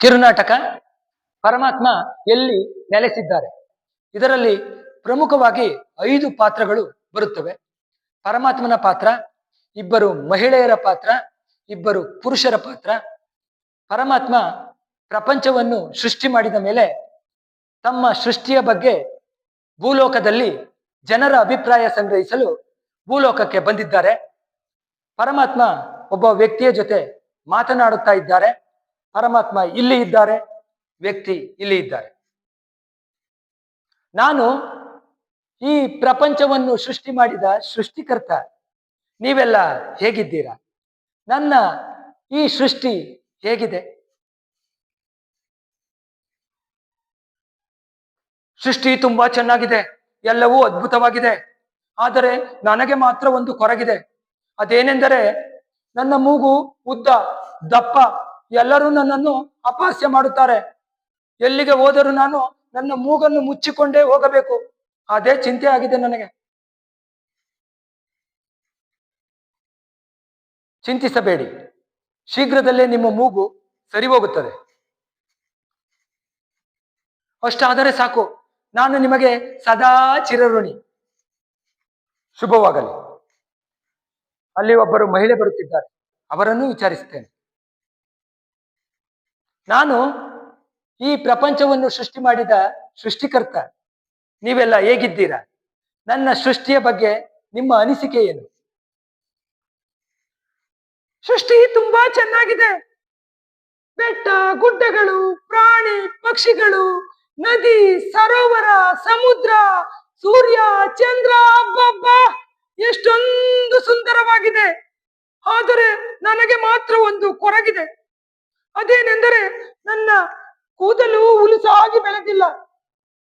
ಕಿರುನಾಟಕ ಪರಮಾತ್ಮ ಎಲ್ಲಿ ನೆಲೆಸಿದ್ದಾರೆ? ಇದರಲ್ಲಿ ಪ್ರಮುಖವಾಗಿ ಐದು ಪಾತ್ರಗಳು ಬರುತ್ತವೆ. ಪರಮಾತ್ಮನ ಪಾತ್ರ, ಇಬ್ಬರು ಮಹಿಳೆಯರ ಪಾತ್ರ, ಇಬ್ಬರು ಪುರುಷರ ಪಾತ್ರ. ಪರಮಾತ್ಮ ಪ್ರಪಂಚವನ್ನು ಸೃಷ್ಟಿ ಮಾಡಿದ ಮೇಲೆ ತಮ್ಮ ಸೃಷ್ಟಿಯ ಬಗ್ಗೆ ಭೂಲೋಕದಲ್ಲಿ ಜನರ ಅಭಿಪ್ರಾಯ ಸಂಗ್ರಹಿಸಲು ಭೂಲೋಕಕ್ಕೆ ಬಂದಿದ್ದಾರೆ. ಪರಮಾತ್ಮ ಒಬ್ಬ ವ್ಯಕ್ತಿಯ ಜೊತೆ ಮಾತನಾಡುತ್ತಾ ಇದ್ದಾರೆ. ಪರಮಾತ್ಮ ಇಲ್ಲಿ ಇದ್ದಾರೆ, ವ್ಯಕ್ತಿ ಇಲ್ಲಿ ಇದ್ದಾರೆ. ನಾನು ಈ ಪ್ರಪಂಚವನ್ನು ಸೃಷ್ಟಿ ಮಾಡಿದ ಸೃಷ್ಟಿಕರ್ತ ನೀವೆಲ್ಲ ಹೇಗಿದ್ದೀರಾ? ನನ್ನ ಈ ಸೃಷ್ಟಿ ಹೇಗಿದೆ? ಸೃಷ್ಟಿ ತುಂಬಾ ಚೆನ್ನಾಗಿದೆ, ಎಲ್ಲವೂ ಅದ್ಭುತವಾಗಿದೆ. ಆದರೆ ನನಗೆ ಮಾತ್ರ ಒಂದು ಕೊರಗಿದೆ. ಅದೇನೆಂದರೆ ನನ್ನ ಮೂಗು ಉದ್ದ, ದಪ್ಪ ಎಲ್ಲರೂ ನನ್ನನ್ನು ಅಪಹಾಸ್ಯ ಮಾಡುತ್ತಾರೆ. ಎಲ್ಲಿಗೆ ಹೋದರೂ ನಾನು ನನ್ನ ಮೂಗನ್ನು ಮುಚ್ಚಿಕೊಂಡೇ ಹೋಗಬೇಕು. ಅದೇ ಚಿಂತೆ ಆಗಿದೆ ನನಗೆ. ಚಿಂತಿಸಬೇಡಿ. ಶೀಘ್ರದಲ್ಲೇ ನಿಮ್ಮ ಮೂಗು ಸರಿ ಹೋಗುತ್ತದೆ ಅಷ್ಟಾದರೆ ಸಾಕು. ನಾನು ನಿಮಗೆ ಸದಾ ಚಿರಋಣಿ. ಶುಭವಾಗಲಿ. ಅಲ್ಲಿ ಒಬ್ಬರು ಮಹಿಳೆ ಬರುತ್ತಿದ್ದಾರೆ. ಅವರನ್ನು ವಿಚಾರಿಸುತ್ತೇನೆ. ನಾನು ಈ ಪ್ರಪಂಚವನ್ನು ಸೃಷ್ಟಿ ಮಾಡಿದ ಸೃಷ್ಟಿಕರ್ತ. ನೀವೆಲ್ಲ ಹೇಗಿದ್ದೀರಾ? ನನ್ನ ಸೃಷ್ಟಿಯ ಬಗ್ಗೆ ನಿಮ್ಮ ಅನಿಸಿಕೆ ಏನು? ಸೃಷ್ಟಿ ತುಂಬಾ ಚೆನ್ನಾಗಿದೆ. ಬೆಟ್ಟ, ಗುಡ್ಡಗಳು, ಪ್ರಾಣಿ, ಪಕ್ಷಿಗಳು, ನದಿ, ಸರೋವರ, ಸಮುದ್ರ, ಸೂರ್ಯ, ಚಂದ್ರ, ಅಬ್ಬಬ್ಬ! ಎಷ್ಟೊಂದು ಸುಂದರವಾಗಿದೆ. ಆದರೆ ನನಗೆ ಮಾತ್ರ ಒಂದು ಕೊರಗಿದೆ. ಅದೇನೆಂದರೆ ನನ್ನ ಕೂದಲು ಉಲುಸಾಗಿ ಬೆಳೆದಿಲ್ಲ.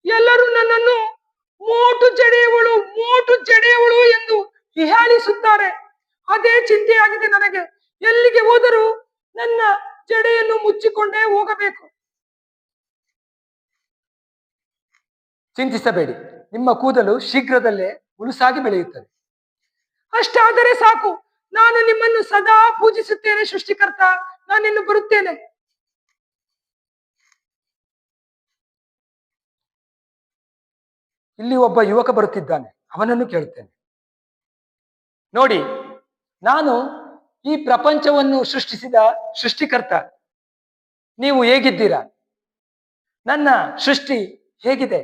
ಎಲ್ಲರೂ ನನ್ನನ್ನು ಮೋಟು ಜಡೆಯವಳು ಮೋಟು ಜಡೆಯವಳು ಎಂದು ಹಿಹಾಲಿಸುತ್ತಾರೆ ಅದೇ ಚಿಂತೆಯಾಗಿದೆ ನನಗೆ. ಎಲ್ಲಿಗೆ ಹೋದರೂ ನನ್ನ ಜಡೆಯನ್ನು ಮುಚ್ಚಿಕೊಂಡೇ ಹೋಗಬೇಕು. ಚಿಂತಿಸಬೇಡಿ. ನಿಮ್ಮ ಕೂದಲು ಶೀಘ್ರದಲ್ಲೇ ಉಲುಸಾಗಿ ಬೆಳೆಯುತ್ತದೆ. ಅಷ್ಟಾದರೆ ಸಾಕು. ನಾನು ನಿಮ್ಮನ್ನು ಸದಾ ಪೂಜಿಸುತ್ತೇನೆ, ಸೃಷ್ಟಿಕರ್ತ. ನಾನಿನ್ನು ಬರುತ್ತೇನೆ. ಇಲ್ಲಿ ಒಬ್ಬ ಯುವಕ ಬರುತ್ತಿದ್ದಾನೆ. ಅವನನ್ನು ಕೇಳುತ್ತೇನೆ. ನೋಡಿ, ನಾನು ಈ ಪ್ರಪಂಚವನ್ನು ಸೃಷ್ಟಿಸಿದ ಸೃಷ್ಟಿಕರ್ತ. ನೀವು ಹೇಗಿದ್ದೀರಾ? ನನ್ನ ಸೃಷ್ಟಿ ಹೇಗಿದೆ?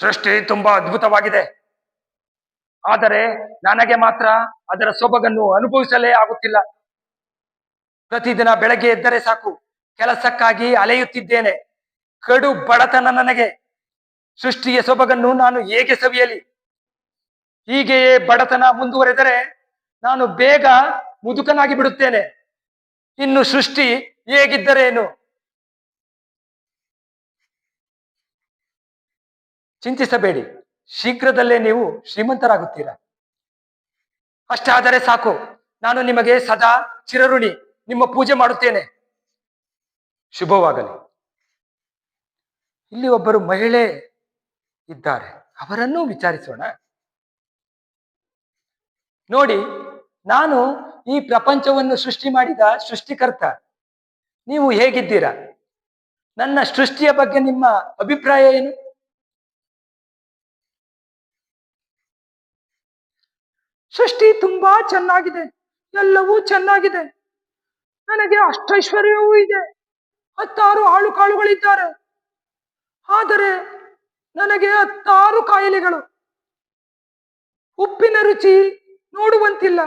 ಸೃಷ್ಟಿ ತುಂಬಾ ಅದ್ಭುತವಾಗಿದೆ. ಆದರೆ ನನಗೆ ಮಾತ್ರ ಅದರ ಸೊಬಗನ್ನು ಅನುಭವಿಸಲೇ ಆಗುತ್ತಿಲ್ಲ. ಪ್ರತಿದಿನ ಬೆಳಗ್ಗೆ ಎದ್ದರೆ ಸಾಕು. ಕೆಲಸಕ್ಕಾಗಿ ಅಲೆಯುತ್ತಿದ್ದೇನೆ. ಕಡು ಬಡತನ ನನಗೆ. ಸೃಷ್ಟಿಯ ಸೊಬಗನ್ನು ನಾನು ಹೇಗೆ ಸವಿಯಲಿ? ಹೀಗೆಯೇ ಬಡತನ ಮುಂದುವರೆದರೆ ನಾನು ಬೇಗ ಮುದುಕನಾಗಿ ಬಿಡುತ್ತೇನೆ. ಇನ್ನು ಸೃಷ್ಟಿ ಹೇಗಿದ್ದರೇನು? ಚಿಂತಿಸಬೇಡಿ. ಶೀಘ್ರದಲ್ಲೇ ನೀವು ಶ್ರೀಮಂತರಾಗುತ್ತೀರಾ? ಅಷ್ಟಾದರೆ ಸಾಕು. ನಾನು ನಿಮಗೆ ಸದಾ ಚಿರಋಣಿ, ನಿಮ್ಮ ಪೂಜೆ ಮಾಡುತ್ತೇನೆ. ಶುಭವಾಗಲಿ. ಇಲ್ಲಿ ಒಬ್ಬರು ಮಹಿಳೆ ಇದ್ದಾರೆ. ಅವರನ್ನು ವಿಚಾರಿಸೋಣ. ನೋಡಿ, ನಾನು ಈ ಪ್ರಪಂಚವನ್ನು ಸೃಷ್ಟಿ ಮಾಡಿದ ಸೃಷ್ಟಿಕರ್ತ. ನೀವು ಹೇಗಿದ್ದೀರಾ? ನನ್ನ ಸೃಷ್ಟಿಯ ಬಗ್ಗೆ ನಿಮ್ಮ ಅಭಿಪ್ರಾಯ ಏನು? ಸೃಷ್ಟಿ ತುಂಬಾ ಚೆನ್ನಾಗಿದೆ. ಎಲ್ಲವೂ ಚೆನ್ನಾಗಿದೆ. ನನಗೆ ಅಷ್ಟೈಶ್ವರ್ಯವೂ ಇದೆ. ಹತ್ತಾರು ಆಳು ಕಾಳುಗಳಿದ್ದಾರೆ. ಆದರೆ ನನಗೆ ಹತ್ತಾರು ಕಾಯಿಲೆಗಳು. ಉಪ್ಪಿನ ರುಚಿ ನೋಡುವಂತಿಲ್ಲ.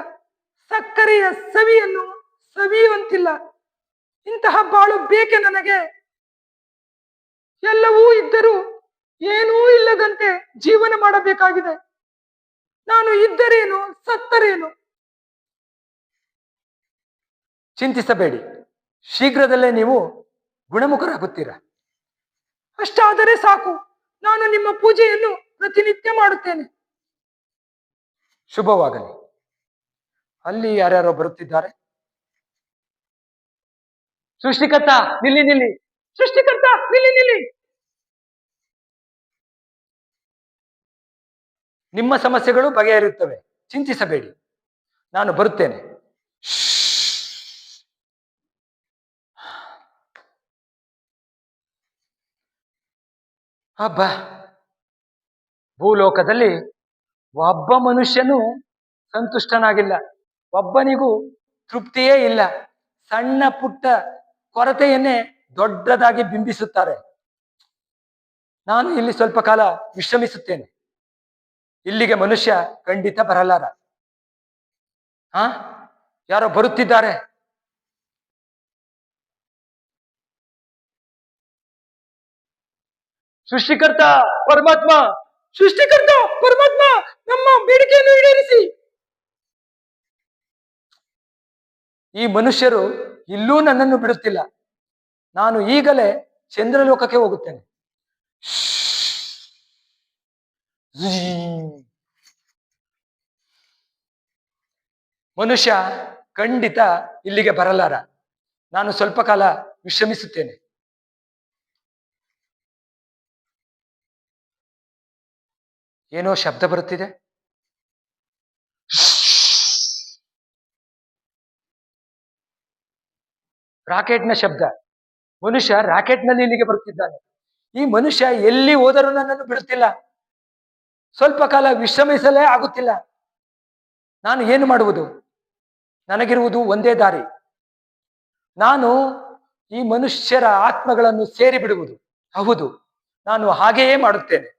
ಸಕ್ಕರೆಯ ಸವಿಯನ್ನು ಸವಿಯುವಂತಿಲ್ಲ. ಇಂತಹ ಬಾಳು ಬೇಕೆ ನನಗೆ? ಎಲ್ಲವೂ ಇದ್ದರೂ ಏನೂ ಇಲ್ಲದಂತೆ ಜೀವನ ಮಾಡಬೇಕಾಗಿದೆ. ನಾನು ಇದ್ದರೇನು, ಸತ್ತರೇನು? ಚಿಂತಿಸಬೇಡಿ. ಶೀಘ್ರದಲ್ಲೇ ನೀವು ಗುಣಮುಖರಾಗುತ್ತೀರಾ? ಅಷ್ಟಾದರೆ ಸಾಕು. ನಾನು ನಿಮ್ಮ ಪೂಜೆಯನ್ನು ಪ್ರತಿನಿತ್ಯ ಮಾಡುತ್ತೇನೆ. ಶುಭವಾಗಲಿ. ಅಲ್ಲಿ ಯಾರ್ಯಾರೋ ಬರುತ್ತಿದ್ದಾರೆ? ಸೃಷ್ಟಿಕರ್ತ ನಿಲ್ಲಿ ನಿಲ್ಲಿ. ಸೃಷ್ಟಿಕರ್ತ ನಿಲ್ಲಿ ನಿಲ್ಲಿ. ನಿಮ್ಮ ಸಮಸ್ಯೆಗಳು ಬಗೆಹರಿಯುತ್ತವೆ. ಚಿಂತಿಸಬೇಡಿ. ನಾನು ಬರುತ್ತೇನೆ. ಹಬ್ಬ. ಭೂಲೋಕದಲ್ಲಿ ಒಬ್ಬ ಮನುಷ್ಯನು ಸಂತುಷ್ಟನಾಗಿಲ್ಲ. ಒಬ್ಬನಿಗೂ ತೃಪ್ತಿಯೇ ಇಲ್ಲ. ಸಣ್ಣ ಪುಟ್ಟ ಕೊರತೆಯನ್ನೇ ದೊಡ್ಡದಾಗಿ ಬಿಂಬಿಸುತ್ತಾರೆ. ನಾನು ಇಲ್ಲಿ ಸ್ವಲ್ಪ ಕಾಲ ವಿಶ್ರಮಿಸುತ್ತೇನೆ. ಇಲ್ಲಿಗೆ ಮನುಷ್ಯ ಖಂಡಿತ ಬರಲಾರ. ಹಾ ಯಾರೋ ಬರುತ್ತಿದ್ದಾರೆ. ಸೃಷ್ಟಿಕರ್ತ ಪರಮಾತ್ಮ ಸೃಷ್ಟಿಕರ್ತ ಪರಮಾತ್ಮ, ನಮ್ಮ ಬೇಡಿಕೆಯನ್ನು ಈಡೇರಿಸಿ. ಈ ಮನುಷ್ಯರು ಇಲ್ಲೂ ನನ್ನನ್ನು ಬಿಡುತ್ತಿಲ್ಲ. ನಾನು ಈಗಲೇ ಚಂದ್ರಲೋಕಕ್ಕೆ ಹೋಗುತ್ತೇನೆ. ಮನುಷ್ಯ ಖಂಡಿತ ಇಲ್ಲಿಗೆ ಬರಲಾರ. ನಾನು ಸ್ವಲ್ಪ ಕಾಲ ವಿಶ್ರಮಿಸುತ್ತೇನೆ. ಏನೋ ಶಬ್ದ ಬರುತ್ತಿದೆ? ರಾಕೆಟ್ನ ಶಬ್ದ. ಮನುಷ್ಯ ರಾಕೆಟ್ನಲ್ಲಿ ಇಲ್ಲಿಗೆ ಬರುತ್ತಿದ್ದಾನೆ. ಈ ಮನುಷ್ಯ ಎಲ್ಲಿ ಹೋದರೂ ನನ್ನನ್ನು ಬಿಡುತ್ತಿಲ್ಲ. ಸ್ವಲ್ಪ ಕಾಲ ವಿಶ್ರಮಿಸಲೇ ಆಗುತ್ತಿಲ್ಲ. ನಾನು ಏನು ಮಾಡುವುದು? ನನಗಿರುವುದು ಒಂದೇ ದಾರಿ. ನಾನು ಈ ಮನುಷ್ಯರ ಆತ್ಮಗಳನ್ನು ಸೇರಿ ಬಿಡುವುದು ಹೌದು, ನಾನು ಹಾಗೆಯೇ ಮಾಡುತ್ತೇನೆ.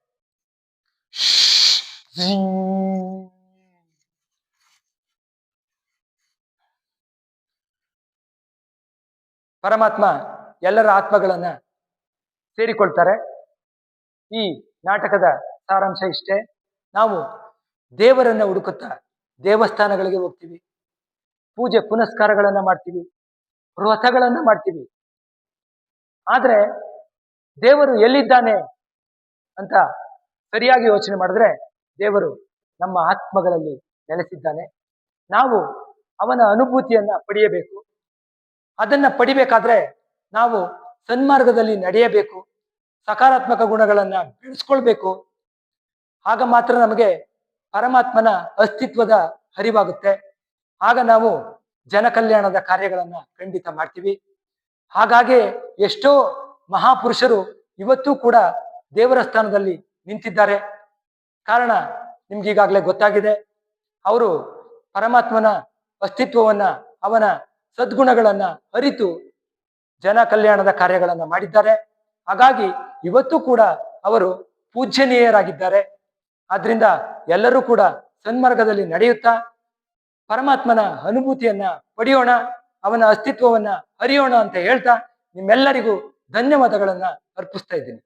ಪರಮಾತ್ಮ ಎಲ್ಲರ ಆತ್ಮಗಳನ್ನ ಸೇರಿಕೊಳ್ತಾರೆ. ಈ ನಾಟಕದ ಸಾರಾಂಶ ಇಷ್ಟೇ. ನಾವು ದೇವರನ್ನ ಹುಡುಕುತ್ತಾ ದೇವಸ್ಥಾನಗಳಿಗೆ ಹೋಗ್ತೀವಿ. ಪೂಜೆ ಪುನಸ್ಕಾರಗಳನ್ನ ಮಾಡ್ತೀವಿ. ವ್ರತಗಳನ್ನ ಮಾಡ್ತೀವಿ. ಆದ್ರೆ ದೇವರು ಎಲ್ಲಿದ್ದಾನೆ ಅಂತ ಸರಿಯಾಗಿ ಯೋಚನೆ ಮಾಡಿದ್ರೆ ದೇವರು ನಮ್ಮ ಆತ್ಮಗಳಲ್ಲಿ ನೆಲೆಸಿದ್ದಾನೆ. ನಾವು ಅವನ ಅನುಭೂತಿಯನ್ನ ಪಡೆಯಬೇಕು. ಅದನ್ನ ಪಡಿಬೇಕಾದ್ರೆ ನಾವು ಸನ್ಮಾರ್ಗದಲ್ಲಿ ನಡೆಯಬೇಕು. ಸಕಾರಾತ್ಮಕ ಗುಣಗಳನ್ನ ಬೆಳೆಸ್ಕೊಳ್ಬೇಕು. ಆಗ ಮಾತ್ರ ನಮಗೆ ಪರಮಾತ್ಮನ ಅಸ್ತಿತ್ವದ ಅರಿವಾಗುತ್ತೆ ಆಗ ನಾವು ಜನ ಕಲ್ಯಾಣದ ಕಾರ್ಯಗಳನ್ನ ಖಂಡಿತ ಮಾಡ್ತೀವಿ. ಹಾಗಾಗಿ ಎಷ್ಟೋ ಮಹಾಪುರುಷರು ಇವತ್ತೂ ಕೂಡ ದೇವರ ಸ್ಥಾನದಲ್ಲಿ ನಿಂತಿದ್ದಾರೆ. ಕಾರಣ ನಿಮ್ಗೆ ಈಗಾಗಲೇ ಗೊತ್ತಾಗಿದೆ. ಅವರು ಪರಮಾತ್ಮನ ಅಸ್ತಿತ್ವವನ್ನ, ಅವನ ಸದ್ಗುಣಗಳನ್ನ ಅರಿತು ಜನ ಕಲ್ಯಾಣದ ಕಾರ್ಯಗಳನ್ನ ಮಾಡಿದ್ದಾರೆ. ಹಾಗಾಗಿ ಇವತ್ತು ಕೂಡ ಅವರು ಪೂಜ್ಯನೀಯರಾಗಿದ್ದಾರೆ. ಆದ್ರಿಂದ ಎಲ್ಲರೂ ಕೂಡ ಸನ್ಮಾರ್ಗದಲ್ಲಿ ನಡೆಯುತ್ತಾ, ಪರಮಾತ್ಮನ ಅನುಭೂತಿಯನ್ನ ಪಡೆಯೋಣ, ಅವನ ಅಸ್ತಿತ್ವವನ್ನ ಅರಿಯೋಣ ಅಂತ ಹೇಳ್ತಾ ನಿಮ್ಮೆಲ್ಲರಿಗೂ ಧನ್ಯವಾದಗಳನ್ನ ಅರ್ಪಿಸ್ತಾ ಇದ್ದೀನಿ.